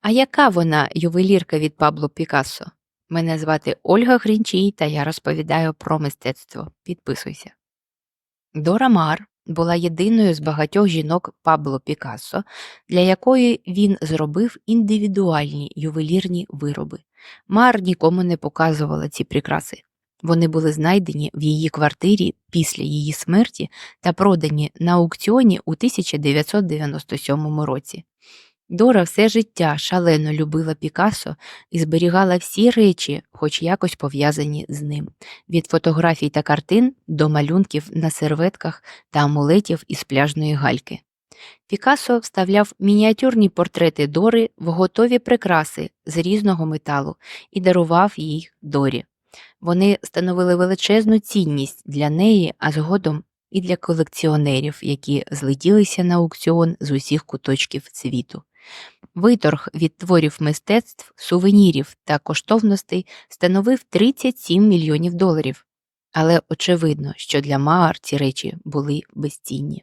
А яка вона ювелірка від Пабло Пікассо? Мене звати Ольга Грінчій, та я розповідаю про мистецтво. Підписуйся. Дора Мар була єдиною з багатьох жінок Пабло Пікассо, для якої він зробив індивідуальні ювелірні вироби. Мар нікому не показувала ці прикраси. Вони були знайдені в її квартирі після її смерті та продані на аукціоні у 1997 році. Дора все життя шалено любила Пікассо і зберігала всі речі, хоч якось пов'язані з ним, від фотографій та картин до малюнків на серветках та амулетів із пляжної гальки. Пікассо вставляв мініатюрні портрети Дори в готові прикраси з різного металу і дарував їх Дорі. Вони становили величезну цінність для неї, а згодом і для колекціонерів, які злетілися на аукціон з усіх куточків світу. Виторг від творів мистецтв, сувенірів та коштовностей становив 37 мільйонів доларів. Але очевидно, що для Маар ці речі були безцінні.